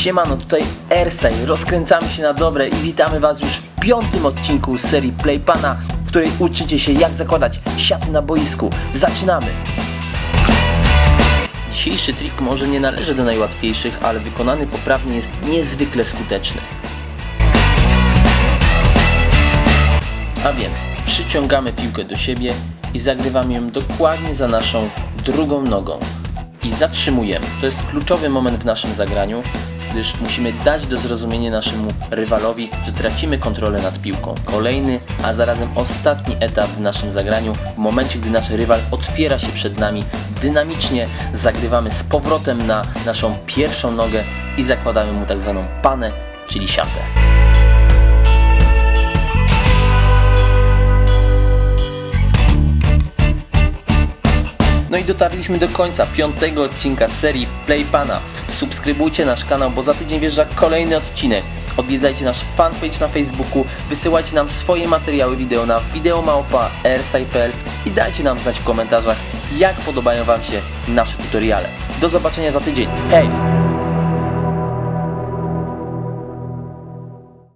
Siemano, tutaj Airstyle, rozkręcamy się na dobre i witamy Was już w piątym odcinku serii Playpana, w której uczycie się jak zakładać siaty na boisku. Zaczynamy! Dzisiejszy trik może nie należy do najłatwiejszych, ale wykonany poprawnie jest niezwykle skuteczny. A więc przyciągamy piłkę do siebie i zagrywamy ją dokładnie za naszą drugą nogą. I zatrzymujemy. To jest kluczowy moment w naszym zagraniu, gdyż musimy dać do zrozumienia naszemu rywalowi, że tracimy kontrolę nad piłką. Kolejny, a zarazem ostatni etap w naszym zagraniu, w momencie gdy nasz rywal otwiera się przed nami, dynamicznie zagrywamy z powrotem na naszą pierwszą nogę i zakładamy mu tak zwaną panę, czyli siatę. No i dotarliśmy do końca piątego odcinka serii Playpana. Subskrybujcie nasz kanał, bo za tydzień wjeżdża kolejny odcinek. Odwiedzajcie nasz fanpage na Facebooku, wysyłajcie nam swoje materiały wideo na wideomałpa.airsci.pl i dajcie nam znać w komentarzach, jak podobają Wam się nasze tutoriale. Do zobaczenia za tydzień. Hej!